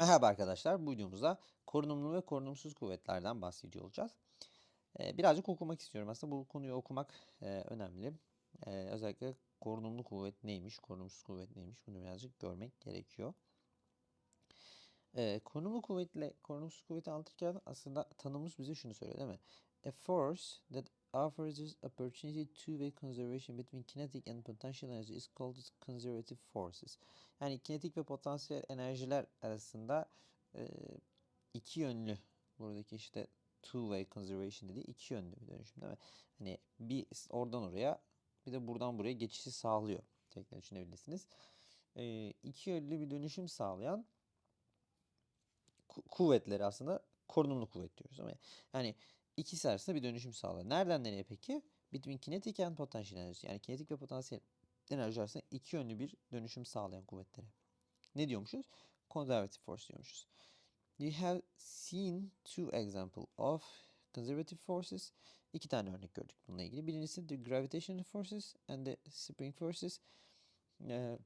Merhaba arkadaşlar. Bu videomuzda korunumlu ve korunumsuz kuvvetlerden bahsediyor olacağız. Ee, birazcık okumak istiyorum. Aslında bu konuyu okumak e, önemli. Ee, özellikle korunumlu kuvvet neymiş, korunumsuz kuvvet neymiş bunu birazcık görmek gerekiyor. Ee, korunumlu kuvvetle korunumsuz kuvveti anlatırken aslında tanımımız bize şunu söylüyor değil mi? A force that offers us opportunity two-way conservation between kinetic and potential energy is called conservative forces. Yani kinetik ve potansiyel enerjiler arasında e, iki yönlü buradaki işte two-way conservation dediği iki yönlü bir dönüşüm değil mi? Hani bir oradan oraya bir de buradan buraya geçişi sağlıyor. Tekrar düşünebilirsiniz. E, iki yönlü bir dönüşüm sağlayan ku- kuvvetleri aslında korunumlu kuvvet diyoruz ama yani ikisi arasında bir dönüşüm sağlar. Nereden nereye peki? Between kinetic and potential enerji. Yani kinetik ve potansiyel enerji arasında iki yönlü bir dönüşüm sağlayan kuvvetlere. Ne diyormuşuz? Conservative force diyormuşuz. We have seen two example of conservative forces. İki tane örnek gördük bununla ilgili. Birincisi the gravitational forces and the spring forces. Ee,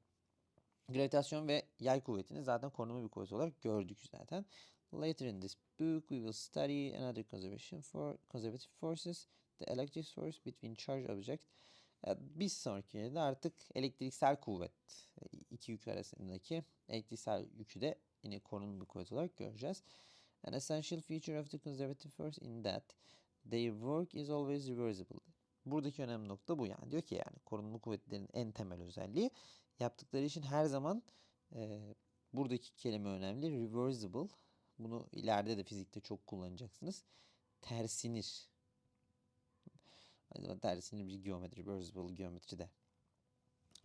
gravitasyon ve yay kuvvetini zaten korunma bir kuvvet olarak gördük zaten. Later in this book we will study another conservation for conservative forces, the electric force between charged objects. Ya Bir sonraki de artık elektriksel kuvvet e, iki yük arasındaki elektriksel yükü de yine korunma bir kuvvet olarak göreceğiz. An essential feature of the conservative force in that their work is always reversible. Buradaki önemli nokta bu yani. Diyor ki yani korunma kuvvetlerin en temel özelliği yaptıkları için her zaman e, buradaki kelime önemli. Reversible. Bunu ileride de fizikte çok kullanacaksınız. Tersinir. Aynı zamanda tersinir bir geometri. Reversible geometri de.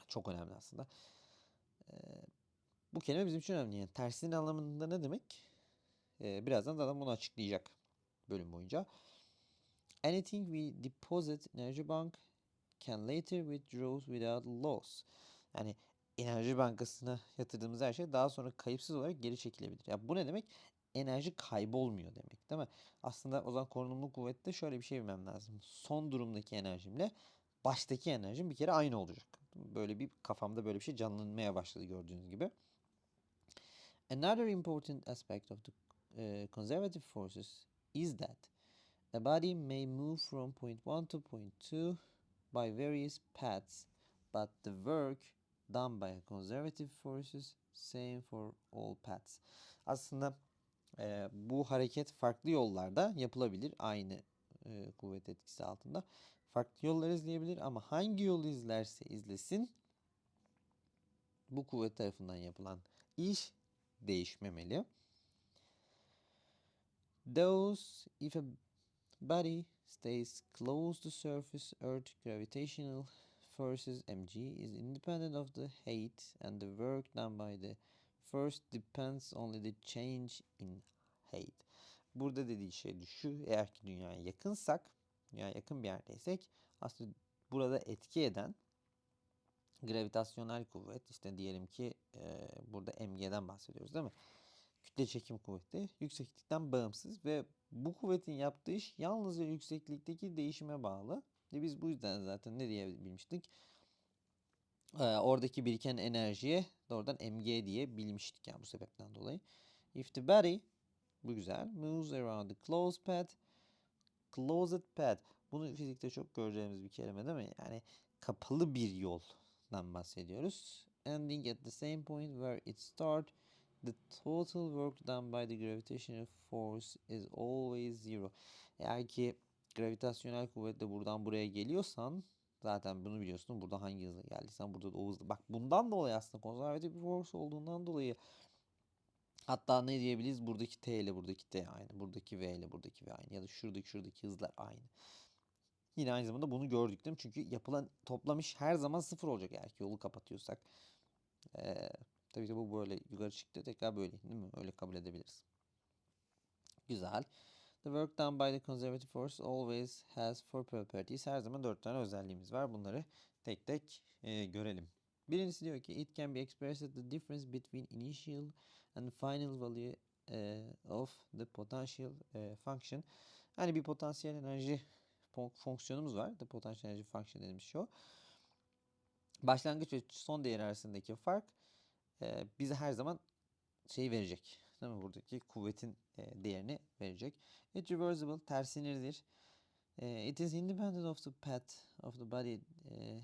Çok önemli aslında. E, bu kelime bizim için önemli. Yani tersinir anlamında ne demek? E, birazdan zaten bunu açıklayacak bölüm boyunca. Anything we deposit in Energy Bank can later withdraw without loss. Yani enerji bankasına yatırdığımız her şey daha sonra kayıpsız olarak geri çekilebilir. Ya bu ne demek? Enerji kaybolmuyor demek değil mi? Aslında o zaman korunumlu kuvvette şöyle bir şey bilmem lazım. Son durumdaki enerjimle baştaki enerjim bir kere aynı olacak. Böyle bir kafamda böyle bir şey canlanmaya başladı gördüğünüz gibi. Another important aspect of the uh, conservative forces is that a body may move from point 1 to point 2 by various paths, but the work done by conservative forces same for all paths. Aslında e, bu hareket farklı yollarda yapılabilir aynı e, kuvvet etkisi altında. Farklı yollar izleyebilir ama hangi yolu izlerse izlesin bu kuvvet tarafından yapılan iş değişmemeli. Those if a body stays close to surface earth gravitational forces mg is independent of the height and the work done by the first depends only the change in height. Burada dediği şey şu eğer ki dünyaya yakınsak dünyaya yakın bir yerdeysek aslında burada etki eden gravitasyonel kuvvet işte diyelim ki e, burada mg'den bahsediyoruz değil mi? Kütle çekim kuvveti yükseklikten bağımsız ve bu kuvvetin yaptığı iş yalnızca yükseklikteki değişime bağlı. Ve biz bu yüzden zaten ne diyebilmiştik? Ee, oradaki biriken enerjiye doğrudan mg diye bilmiştik yani bu sebepten dolayı. If the body bu güzel moves around the closed path closed path bunu fizikte çok göreceğimiz bir kelime değil mi? Yani kapalı bir yoldan bahsediyoruz. Ending at the same point where it start the total work done by the gravitational force is always zero. Eğer ki gravitasyonel kuvvetle buradan buraya geliyorsan zaten bunu biliyorsun. Burada hangi hızla geldiysen burada da o hızla. Bak bundan dolayı aslında konservatif bir force olduğundan dolayı hatta ne diyebiliriz? Buradaki T ile buradaki T aynı. Buradaki V ile buradaki V aynı. Ya da şuradaki şuradaki hızlar aynı. Yine aynı zamanda bunu gördük değil mi? Çünkü yapılan toplam iş her zaman sıfır olacak eğer ki yolu kapatıyorsak. Ee, tabii ki bu böyle yukarı çıktı tekrar böyle değil mi? Öyle kabul edebiliriz. Güzel. The work done by the conservative force always has four properties. Her zaman dört tane özelliğimiz var. Bunları tek tek e, görelim. Birincisi diyor ki it can be expressed the difference between initial and final value e, of the potential e, function. Hani bir potansiyel enerji fon- fonksiyonumuz var. The potential energy function dediğimiz şey o. Başlangıç ve son değer arasındaki fark e, bize her zaman şey verecek. Değil mi? Buradaki kuvvetin e, değerini verecek. It reversible tersinirdir. E, it is independent of the path of the body e,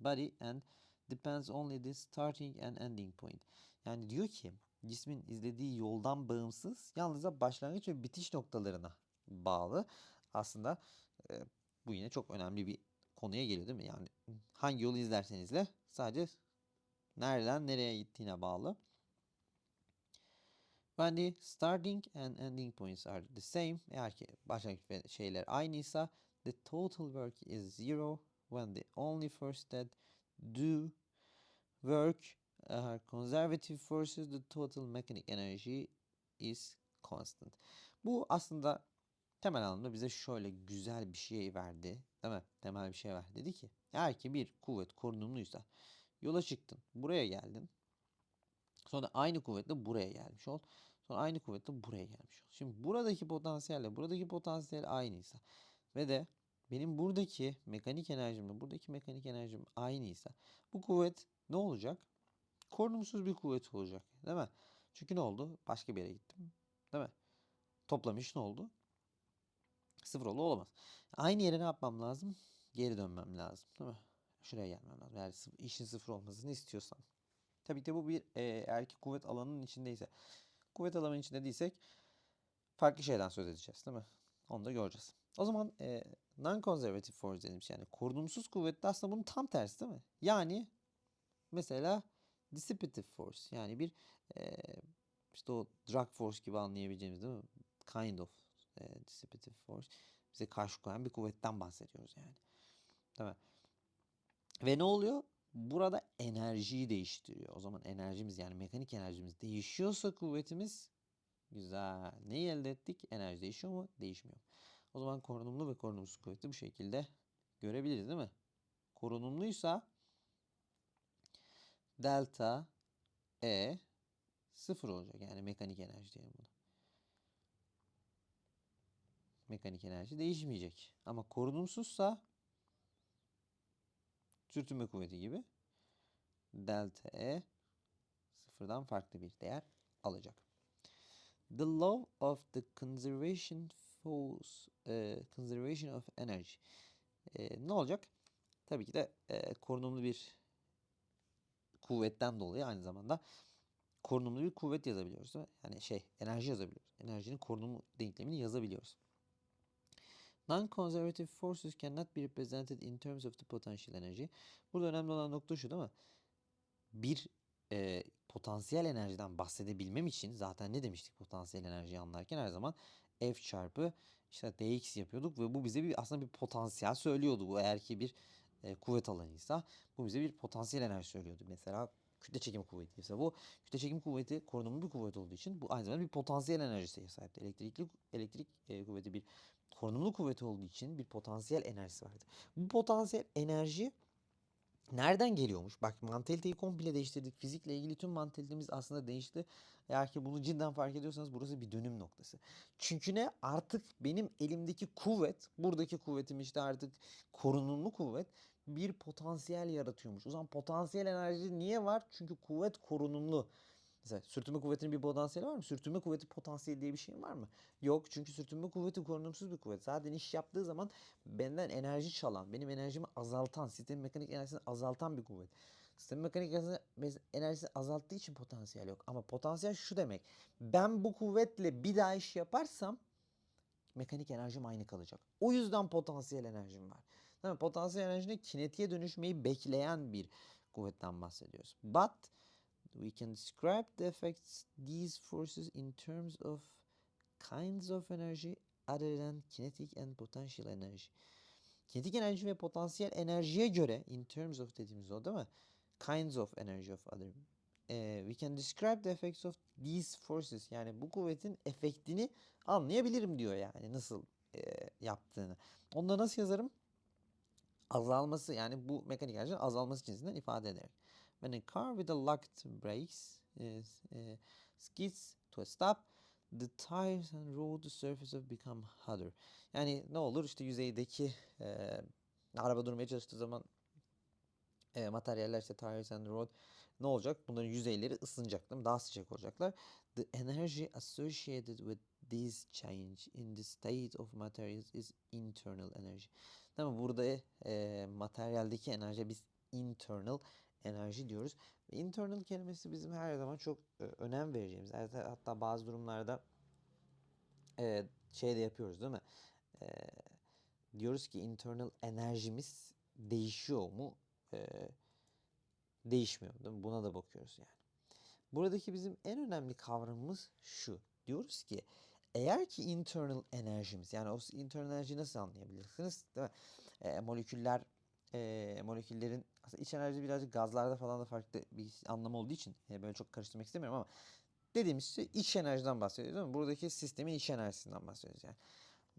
body and depends only the starting and ending point. Yani diyor ki cismin izlediği yoldan bağımsız yalnızca başlangıç ve bitiş noktalarına bağlı. Aslında e, bu yine çok önemli bir konuya geliyor değil mi? Yani hangi yolu izlerseniz izle sadece nereden nereye gittiğine bağlı. When the starting and ending points are the same, eğer ki başlangıç şeyler aynıysa, the total work is zero when the only force that do work are conservative forces, the total mechanic energy is constant. Bu aslında temel anlamda bize şöyle güzel bir şey verdi. Değil mi? Temel bir şey verdi. Dedi ki eğer ki bir kuvvet korunumluysa yola çıktın. Buraya geldin. Sonra aynı kuvvetle buraya gelmiş ol. Sonra aynı kuvvetle buraya gelmiş ol. Şimdi buradaki potansiyelle buradaki potansiyel aynıysa ve de benim buradaki mekanik enerjimle buradaki mekanik enerjim aynıysa bu kuvvet ne olacak? Korunumsuz bir kuvvet olacak. Değil mi? Çünkü ne oldu? Başka bir yere gittim. Değil mi? Toplamış ne oldu? Sıfır oldu olamaz. Aynı yere ne yapmam lazım? Geri dönmem lazım. Değil mi? Şuraya gelmem lazım. Eğer işin sıfır olmasını istiyorsam. Tabii ki bu bir e, ki kuvvet alanının içindeyse. Kuvvet alanının içinde değilsek farklı şeyden söz edeceğiz değil mi? Onu da göreceğiz. O zaman e, non-conservative force dediğimiz şey yani korunumsuz kuvvet de aslında bunun tam tersi değil mi? Yani mesela dissipative force yani bir e, işte o drag force gibi anlayabileceğimiz değil mi? Kind of e, dissipative force. Bize karşı koyan bir kuvvetten bahsediyoruz yani. Mi? Ve ne oluyor? Burada enerjiyi değiştiriyor. O zaman enerjimiz yani mekanik enerjimiz değişiyorsa kuvvetimiz güzel. Neyi elde ettik? Enerji değişiyor mu? Değişmiyor. O zaman korunumlu ve korunumsuz kuvveti bu şekilde görebiliriz değil mi? Korunumluysa delta E sıfır olacak. Yani mekanik enerji diyelim buna. Mekanik enerji değişmeyecek. Ama korunumsuzsa sürtünme kuvveti gibi delta E sıfırdan farklı bir değer alacak. The law of the conservation force, e, conservation of energy. E, ne olacak? Tabii ki de e, korunumlu bir kuvvetten dolayı aynı zamanda korunumlu bir kuvvet yazabiliyoruz. Yani şey enerji yazabiliyoruz. Enerjinin korunumu denklemini yazabiliyoruz. Non-conservative forces cannot be represented in terms of the potential energy. Burada önemli olan nokta şu değil mi? Bir e, potansiyel enerjiden bahsedebilmem için zaten ne demiştik potansiyel enerjiyi anlarken her zaman F çarpı işte dx yapıyorduk ve bu bize bir aslında bir potansiyel söylüyordu. Bu eğer ki bir e, kuvvet alanıysa bu bize bir potansiyel enerji söylüyordu. Mesela kütle çekim kuvveti ise bu kütle çekim kuvveti korunumlu bir kuvvet olduğu için bu aynı zamanda bir potansiyel enerjisiye sahipti. Elektrikli elektrik e, kuvveti bir korunumlu kuvveti olduğu için bir potansiyel enerjisi vardı. Bu potansiyel enerji nereden geliyormuş? Bak mantaliteyi komple değiştirdik. Fizikle ilgili tüm mantalitemiz aslında değişti. Eğer ki bunu cidden fark ediyorsanız burası bir dönüm noktası. Çünkü ne? Artık benim elimdeki kuvvet, buradaki kuvvetim işte artık korunumlu kuvvet bir potansiyel yaratıyormuş. O zaman potansiyel enerji niye var? Çünkü kuvvet korunumlu. Mesela sürtünme kuvvetinin bir potansiyeli var mı? Sürtünme kuvveti potansiyeli diye bir şey var mı? Yok çünkü sürtünme kuvveti korunumsuz bir kuvvet. Zaten iş yaptığı zaman benden enerji çalan, benim enerjimi azaltan, sistemin mekanik enerjisini azaltan bir kuvvet. Sistemin mekanik enerjisini, azalttığı için potansiyel yok. Ama potansiyel şu demek. Ben bu kuvvetle bir daha iş yaparsam mekanik enerjim aynı kalacak. O yüzden potansiyel enerjim var. Değil mi? Potansiyel enerjine kinetiğe dönüşmeyi bekleyen bir kuvvetten bahsediyoruz. But we can describe the effects these forces in terms of kinds of energy other than kinetic and potential energy. Kinetik enerji ve potansiyel enerjiye göre in terms of dediğimiz o değil mi? Kinds of energy of other. Eh, we can describe the effects of these forces. Yani bu kuvvetin efektini anlayabilirim diyor yani nasıl eh, yaptığını. Da nasıl yazarım? Azalması yani bu mekanik enerjinin azalması cinsinden ifade ederek. When a car with a locked brakes is, eh, skids to a stop, the tires and road surface have become hotter. Yani ne olur işte yüzeydeki e, araba durmaya çalıştığı zaman e, materyaller işte tires and road ne olacak? Bunların yüzeyleri ısınacak değil mi? Daha sıcak olacaklar. The energy associated with this change in the state of materials is internal energy. Mi? Burada e, materyaldeki enerji biz internal enerji diyoruz. İnternal kelimesi bizim her zaman çok e, önem vereceğimiz. Hatta, bazı durumlarda e, şey de yapıyoruz değil mi? E, diyoruz ki internal enerjimiz değişiyor mu? Değişmiyor değil mi? Buna da bakıyoruz yani. Buradaki bizim en önemli kavramımız şu. Diyoruz ki eğer ki internal enerjimiz yani o internal enerjiyi nasıl anlayabilirsiniz? Değil mi? E, moleküller e, moleküllerin aslında iç enerji birazcık gazlarda falan da farklı bir anlamı olduğu için e, böyle çok karıştırmak istemiyorum ama dediğimiz şey iç enerjiden bahsediyoruz değil mi? Buradaki sistemin iç enerjisinden bahsediyoruz yani.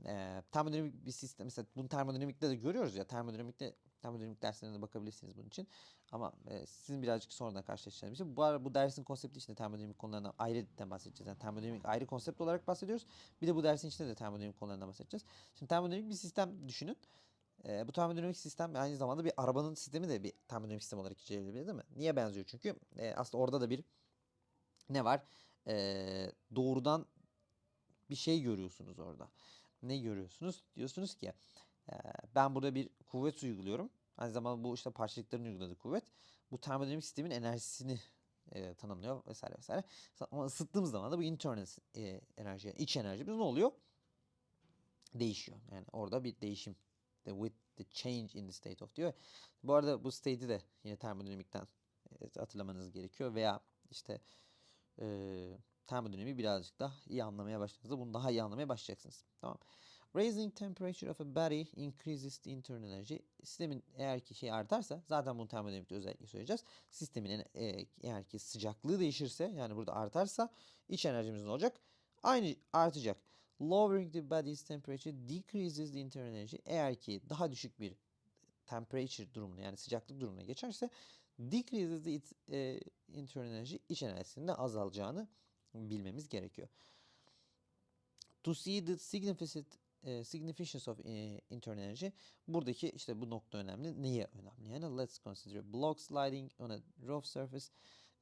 E, termodinamik bir sistem mesela bunu termodinamikte de görüyoruz ya termodinamikte termodinamik derslerine de bakabilirsiniz bunun için. Ama e, sizin birazcık sonradan karşılaşacağınız bir şey. Bu bu dersin konsepti içinde termodinamik konularından ayrı bahsedeceğiz. Yani termodinamik ayrı konsept olarak bahsediyoruz. Bir de bu dersin içinde de termodinamik konularından bahsedeceğiz. Şimdi termodinamik bir sistem düşünün. E, bu termodinamik sistem aynı zamanda bir arabanın sistemi de bir termodinamik sistem olarak incelenebilir değil mi? Niye benziyor? Çünkü e, aslında orada da bir ne var? E, doğrudan bir şey görüyorsunuz orada. Ne görüyorsunuz? Diyorsunuz ki e, ben burada bir kuvvet uyguluyorum. Aynı zamanda bu işte parçacıkların uyguladığı kuvvet. Bu termodinamik sistemin enerjisini e, tanımlıyor vesaire vesaire. Ama ısıttığımız zaman da bu internal e, enerji, iç enerjimiz ne oluyor? Değişiyor. Yani orada bir değişim. The, with the change in the state of diyor. Bu arada bu state'i de yine termodinamikten e, hatırlamanız gerekiyor. Veya işte e, termodinamiği birazcık daha iyi anlamaya başladığınızda bunu daha iyi anlamaya başlayacaksınız. Tamam. Raising temperature of a body increases the internal energy. Sistemin eğer ki şey artarsa zaten bunu termodinamikte özellikle söyleyeceğiz. Sistemin e, eğer ki sıcaklığı değişirse yani burada artarsa iç enerjimiz ne olacak? Aynı artacak. Lowering the body's temperature decreases the internal energy. Eğer ki daha düşük bir temperature durumuna yani sıcaklık durumuna geçerse decreases the it, e, internal energy iç enerjisinin de azalacağını bilmemiz gerekiyor. To see the significant e, significance of e, internal energy buradaki işte bu nokta önemli. Niye önemli? Yani let's consider block sliding on a rough surface.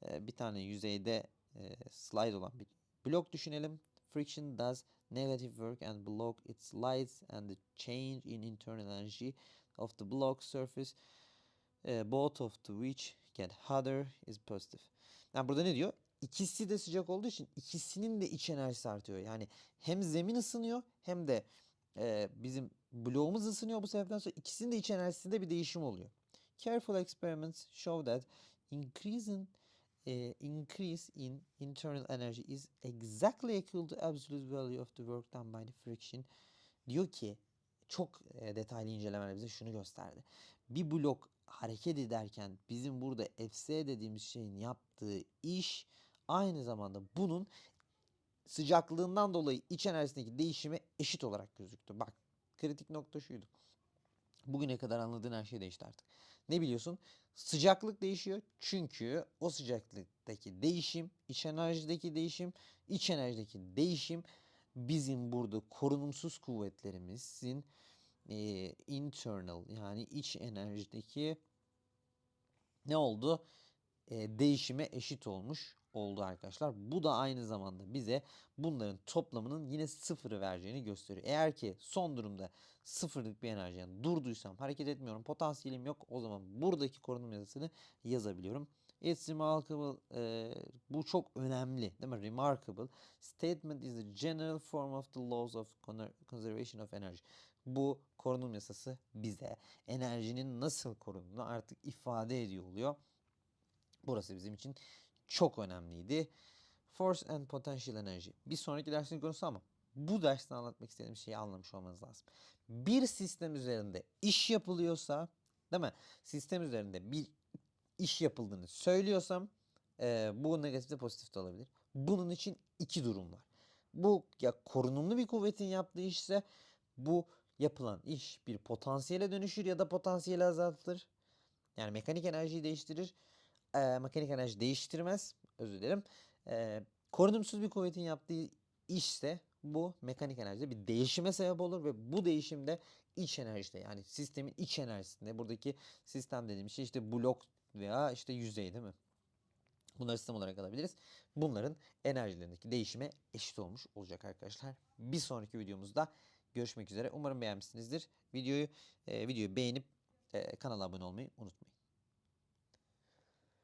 E, bir tane yüzeyde e, slide olan bir blok düşünelim. Friction does negative work and block it slides and the change in internal energy of the block surface e, both of the which get hotter is positive. Yani burada ne diyor? İkisi de sıcak olduğu için ikisinin de iç enerjisi artıyor. Yani hem zemin ısınıyor hem de e, bizim bloğumuz ısınıyor bu sebepten sonra ikisinin de iç enerjisinde bir değişim oluyor. Careful experiments show that increasing e, increase in internal energy is exactly equal to absolute value of the work done by the friction. Diyor ki çok e, detaylı incelemeler bize şunu gösterdi. Bir blok hareket ederken bizim burada FC dediğimiz şeyin yaptığı iş aynı zamanda bunun sıcaklığından dolayı iç enerjisindeki değişime eşit olarak gözüktü. Bak kritik nokta şuydu. Bugüne kadar anladığın her şey değişti artık. Ne biliyorsun? Sıcaklık değişiyor çünkü o sıcaklıktaki değişim, iç enerjideki değişim, iç enerjideki değişim bizim burada korunumsuz kuvvetlerimizin e, internal yani iç enerjideki ne oldu? E, değişime eşit olmuş oldu arkadaşlar. Bu da aynı zamanda bize bunların toplamının yine sıfırı vereceğini gösteriyor. Eğer ki son durumda sıfırlık bir enerji yani durduysam hareket etmiyorum potansiyelim yok o zaman buradaki korunum yazısını yazabiliyorum. It's remarkable. e, bu çok önemli değil mi? Remarkable. Statement is the general form of the laws of conser- conservation of energy. Bu korunum yasası bize enerjinin nasıl korunduğunu artık ifade ediyor oluyor. Burası bizim için çok önemliydi. Force and Potential Energy. Bir sonraki dersin konusu ama bu derste anlatmak istediğim şeyi anlamış olmanız lazım. Bir sistem üzerinde iş yapılıyorsa, değil mi? Sistem üzerinde bir iş yapıldığını söylüyorsam e, bu negatif de pozitif de olabilir. Bunun için iki durum var. Bu ya korunumlu bir kuvvetin yaptığı işse bu yapılan iş bir potansiyele dönüşür ya da potansiyeli azaltır. Yani mekanik enerjiyi değiştirir. E, mekanik enerji değiştirmez. Özür dilerim. E, korunumsuz bir kuvvetin yaptığı işse bu mekanik enerjide bir değişime sebep olur ve bu değişimde iç enerjide yani sistemin iç enerjisinde buradaki sistem dediğim şey işte blok veya işte yüzey değil mi? Bunları sistem olarak alabiliriz. Bunların enerjilerindeki değişime eşit olmuş olacak arkadaşlar. Bir sonraki videomuzda görüşmek üzere. Umarım beğenmişsinizdir. Videoyu e, videoyu beğenip e, kanala abone olmayı unutmayın.